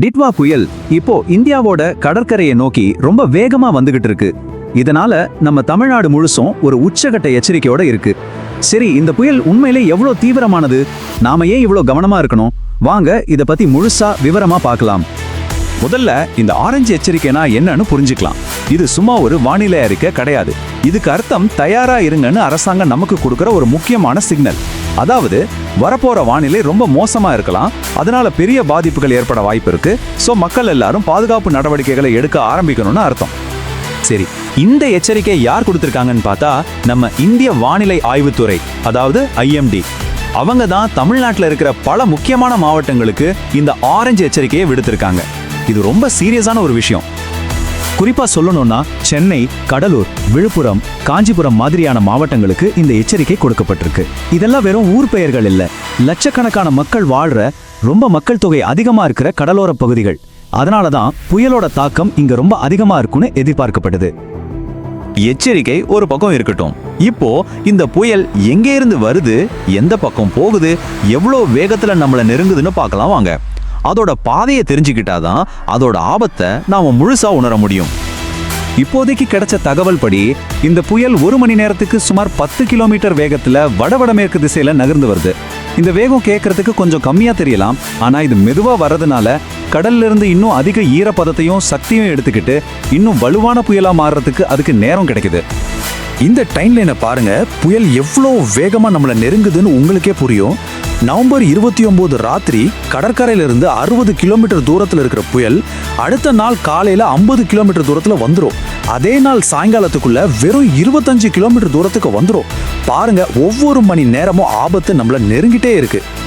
டிட்வா புயல் இப்போ இந்தியாவோட கடற்கரையை நோக்கி ரொம்ப வேகமா வந்துகிட்டு இருக்கு. இதனால நம்ம தமிழ்நாடு முழுசும் ஒரு உச்சகட்ட எச்சரிக்கையோட இருக்கு. சரி இந்த புயல் உண்மையிலே எவ்வளவு தீவிரமானது? நாம ஏன் இவ்வளவு கவனமா இருக்கணும்? வாங்க இத பத்தி முழுசா விவரமா பார்க்கலாம். முதல்ல இந்த ஆரஞ்சு எச்சரிக்கைனா என்னன்னு புரிஞ்சுக்கலாம். இது சும்மா ஒரு வானிலை அறிக்கை கிடையாது. இதுக்கு அர்த்தம் தயாரா இருங்கன்னு அரசாங்கம் நமக்கு கொடுக்குற ஒரு முக்கியமான சிக்னல். அதாவது வரப்போற வானிலை ரொம்ப மோசமா இருக்கலாம். அதனால பெரிய பாதிப்புகள் ஏற்பட வாய்ப்பு இருக்கு. சோ மக்கள் எல்லாரும் பாதுகாப்பு நடவடிக்கைகளை எடுக்க ஆரம்பிக்கணும்னு அர்த்தம். சரி இந்த எச்சரிக்கை யார் கொடுத்திருக்காங்கன்னு பார்த்தா நம்ம இந்திய வானிலை ஆய்வுத்துறை அதாவது ஐஎம்டி அவங்க தான் தமிழ்நாட்டில் இருக்கிற பல முக்கியமான மாவட்டங்களுக்கு இந்த ஆரஞ்சு எச்சரிக்கையை விடுத்திருக்காங்க. இது ரொம்ப சீரியஸான ஒரு விஷயம். குறிப்பா சொல்லணும்னா சென்னை கடலூர் விழுப்புரம் காஞ்சிபுரம் மாதிரியான மாவட்டங்களுக்கு இந்த எச்சரிக்கை கொடுக்கப்பட்டிருக்கு. இதெல்லாம் வெறும் ஊர் பெயர்கள் இல்ல. லட்சக்கணக்கான மக்கள் வாழ்ற ரொம்ப மக்கள் தொகை அதிகமா இருக்கிற கடலோர பகுதிகள். அதனால தான் புயலோட தாக்கம் இங்க ரொம்ப அதிகமா இருக்கும்னு எதிர்பார்க்கப்படுது எச்சரிக்கை ஒரு பக்கம் இருக்கட்டும். இப்போ இந்த புயல் எங்கே இருந்து வருது எந்த பக்கம் போகுது எவ்வளோ வேகத்துல நம்மளை நெருங்குதுன்னு பார்க்கலாம் வாங்க. அதோட பாதையை தெரிஞ்சுக்கிட்டாதான் அதோட ஆபத்தை நாம முழுசா உணர முடியும். இப்போதைக்கு கிடைச்ச தகவல் படி இந்த புயல் ஒரு மணி நேரத்துக்கு சுமார் பத்து கிலோமீட்டர் வேகத்துல வடவடமேற்கு திசையில நகர்ந்து வருது. இந்த வேகம் கேட்கறதுக்கு கொஞ்சம் கம்மியா தெரியலாம். ஆனா இது மெதுவா வர்றதுனால கடல்ல இருந்து இன்னும் அதிக ஈரப்பதத்தையும் சக்தியும் எடுத்துக்கிட்டு இன்னும் வலுவான புயலா மாறுறதுக்கு அதுக்கு நேரம் கிடைக்குது. இந்த டைம் லைனை பாருங்க புயல் எவ்வளோ வேகமா நம்மளை நெருங்குதுன்னு உங்களுக்கே புரியும். நவம்பர் இருபத்தி ஒன்பது ராத்திரி கடற்கரையிலிருந்து அறுபது கிலோமீட்டர் தூரத்தில் இருக்கிற புயல் அடுத்த நாள் காலையில் ஐம்பது கிலோமீட்டர் தூரத்தில் வந்துடும் அதே நாள் சாயங்காலத்துக்குள்ள வெறும் இருபத்தஞ்சு கிலோமீட்டர் தூரத்துக்கு வந்துடும் பாருங்க ஒவ்வொரு மணி நேரமும் ஆபத்து நம்மள நெருங்கிட்டே இருக்குது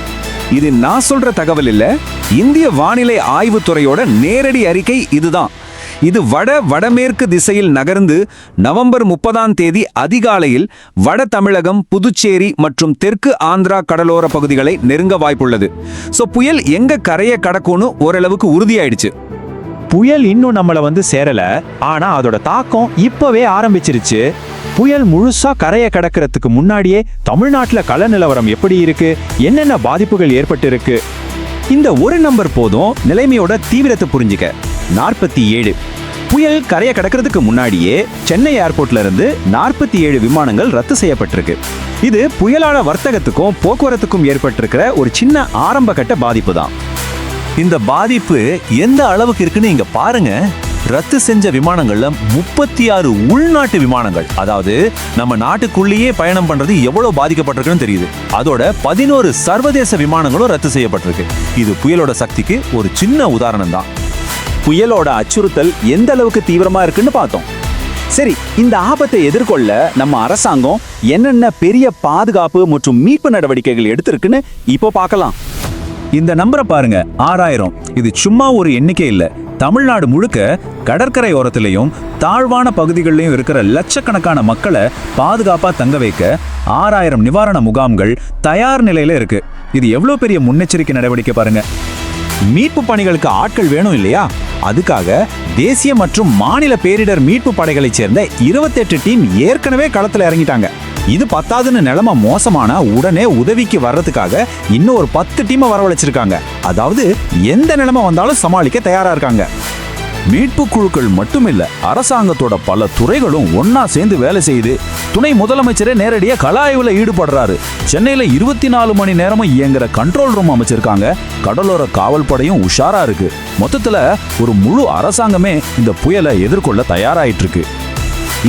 இது நான் சொல்ற தகவல் இல்ல. இந்திய வானிலை ஆய்வுத்துறையோட நேரடி அறிக்கை இதுதான். இது வட வடமேற்கு திசையில் நகர்ந்து நவம்பர் முப்பதாம் தேதி அதிகாலையில் வட தமிழகம் புதுச்சேரி மற்றும் தெற்கு ஆந்திரா கடலோர பகுதிகளை நெருங்க வாய்ப்புள்ளது. சோ புயல் எங்க கரையை கடக்கும்னு ஓரளவுக்கு உறுதியாயிடுச்சு. புயல் இன்னும் நம்மளை வந்து சேரல. ஆனா அதோட தாக்கம் இப்பவே ஆரம்பிச்சிருச்சு. புயல் முழுசா கரையை கடக்கிறதுக்கு முன்னாடியே தமிழ்நாட்டில் கள நிலவரம் எப்படி இருக்கு? என்னென்ன பாதிப்புகள் ஏற்பட்டிருக்கு? இந்த ஒரு நம்பர் போதும் நிலைமையோட தீவிரத்தை புரிஞ்சுக்க. நாற்பத்தி ஏழு. புயல் கரையை கடக்கிறதுக்கு முன்னாடியே சென்னை ஏர்போர்ட்ல இருந்து நாற்பத்தி ஏழு விமானங்கள் ரத்து செய்யப்பட்டிருக்கு. இது புயலால வர்த்தகத்துக்கும் போக்குவரத்துக்கும் ஏற்பட்டிருக்கிற ஒரு சின்ன ஆரம்ப கட்ட பாதிப்பு தான். இந்த பாதிப்பு எந்த அளவுக்கு இருக்குன்னு இங்க பாருங்க. ரத்து செஞ்ச விமானங்கள்ல முப்பத்தி ஆறு உள்நாட்டு விமானங்கள். அதாவது நம்ம நாட்டுக்குள்ளேயே பயணம் பண்றது எவ்வளவு பாதிக்கப்பட்டிருக்குன்னு தெரியுது. அதோட பதினோரு சர்வதேச விமானங்களும் ரத்து செய்யப்பட்டிருக்கு. இது புயலோட சக்திக்கு ஒரு சின்ன உதாரணம் தான் புயலோட அச்சுறுத்தல் எந்த அளவுக்கு தீவிரமா இருக்குன்னு பார்த்தோம். சரி இந்த ஆபத்தை எதிர்கொள்ள நம்ம அரசாங்கம் என்னென்ன பெரிய பாதுகாப்பு மற்றும் மீட்பு நடவடிக்கைகள் எடுத்திருக்குன்னு இப்போ பார்க்கலாம். இந்த நம்பரை பாருங்க ஆறாயிரம். இது சும்மா ஒரு எண்ணிக்கை இல்லை. தமிழ்நாடு முழுக்க கடற்கரை ஓரத்திலையும் தாழ்வான பகுதிகளிலையும் இருக்கிற லட்சக்கணக்கான மக்களை பாதுகாப்பா தங்க வைக்க ஆறாயிரம் நிவாரண முகாம்கள் தயார் நிலையில இருக்கு. இது எவ்வளவு பெரிய முன்னெச்சரிக்கை நடவடிக்கை பாருங்க. மீட்பு பணிகளுக்கு ஆட்கள் வேணும் இல்லையா? அதுக்காக தேசிய மற்றும் மாநில பேரிடர் மீட்பு படைகளைச் சேர்ந்த 28 டீம் ஏற்கனவே களத்தில் இறங்கிட்டாங்க. இது பத்தாதுன்னு நிலைமை மோசமான உடனே உதவிக்கு வர்றதுக்காக இன்னும் ஒரு பத்து டீமை வரவழைச்சிருக்காங்க. அதாவது எந்த நிலைமை வந்தாலும் சமாளிக்க தயாரா இருக்காங்க. மீட்பு குழுக்கள் மட்டுமில்ல அரசாங்கத்தோட பல துறைகளும் ஒன்னா சேர்ந்து வேலை செய்யுது. துணை முதலமைச்சரே நேரடியாக கள ஆய்வில் ஈடுபடுறாரு. சென்னையில் இருபத்தி நாலு மணி நேரமும் இயங்குற கண்ட்ரோல் ரூம் அமைச்சிருக்காங்க. கடலோர காவல் படையும் உஷாரா இருக்கு. மொத்தத்தில் ஒரு முழு அரசாங்கமே இந்த புயலை எதிர்கொள்ள தயாராயிட்டு இருக்கு.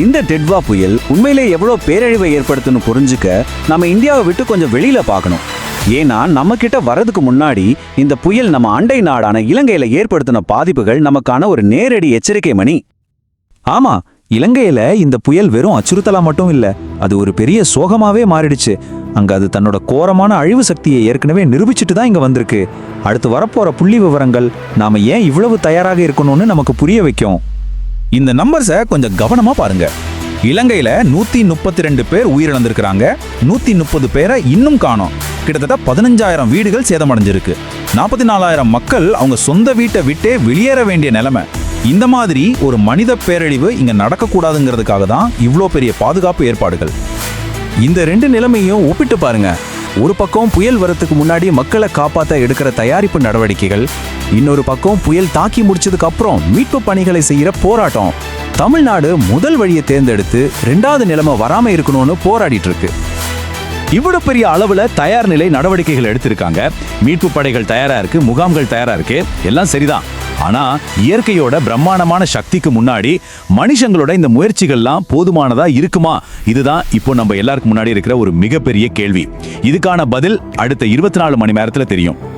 இந்த டெட்வா புயல் உண்மையிலே எவ்வளோ பேரழிவை ஏற்படுத்துன்னு புரிஞ்சுக்க நம்ம இந்தியாவை விட்டு கொஞ்சம் வெளியில பார்க்கணும். ஏன்னா நம்ம கிட்ட வரதுக்கு முன்னாடி இந்த புயல் நம்ம அண்டை நாடான இலங்கையில ஏற்படுத்தின பாதிப்புகள் நமக்கான ஒரு நேரடி எச்சரிக்கை மணி. ஆமா இலங்கையில இந்த புயல் வெறும் அச்சுறுத்தலா மட்டும் இல்ல அது ஒரு பெரிய சோகமாவே மாறிடுச்சு. அங்க அது தன்னோட கோரமான அழிவு சக்தியை ஏற்கனவே நிரூபிச்சுட்டு தான் இங்க வந்திருக்கு. அடுத்து வரப்போற புள்ளி விவரங்கள் நாம ஏன் இவ்வளவு தயாராக இருக்கணும்னு நமக்கு புரிய வைக்கும். இந்த நம்பர்ஸை கொஞ்சம் கவனமா பாருங்க. இலங்கையில நூத்தி முப்பத்தி ரெண்டு பேர் உயிரிழந்திருக்கிறாங்க. நூத்தி முப்பது பேரை இன்னும் காணோம். கிட்டத்தட்ட பதினஞ்சாயிரம் வீடுகள் சேதமடைஞ்சிருக்கு. நாற்பத்தி நாலாயிரம் மக்கள் அவங்க சொந்த வீட்டை விட்டே வெளியேற வேண்டிய நிலைமை. இந்த மாதிரி ஒரு மனித பேரழிவு இங்க நடக்கக்கூடாதுங்கிறதுக்காக தான் இவ்வளோ பெரிய பாதுகாப்பு ஏற்பாடுகள். இந்த ரெண்டு நிலைமையும் ஒப்பிட்டு பாருங்க. ஒரு பக்கம் புயல் வரத்துக்கு முன்னாடி மக்களை காப்பாத்த எடுக்கிற தயாரிப்பு நடவடிக்கைகள் இன்னொரு பக்கம் புயல் தாக்கி முடிச்சதுக்கு அப்புறம் மீட்பு பணிகளை செய்யற போராட்டம். தமிழ்நாடு முதல் வழியை தேர்ந்தெடுத்து ரெண்டாவது நிலைமை வராம இருக்கணும்னு போராடிட்டு இருக்கு. இவ்வளவு பெரிய அளவுல தயார் நிலை நடவடிக்கைகள் எடுத்திருக்காங்க. மீட்பு படைகள் தயாரா இருக்கு முகாம்கள் தயாரா இருக்கு எல்லாம் சரிதான். ஆனா இயற்கையோட பிரம்மாண்டமான சக்திக்கு முன்னாடி மனுஷங்களோட இந்த முயற்சிகள்லாம் போதுமானதா இருக்குமா? இதுதான் இப்போ நம்ம எல்லாருக்கும் முன்னாடி இருக்கிற ஒரு மிகப்பெரிய கேள்வி. இதுக்கான பதில் அடுத்த இருபத்தி நாலு மணி நேரத்தில் தெரியும்.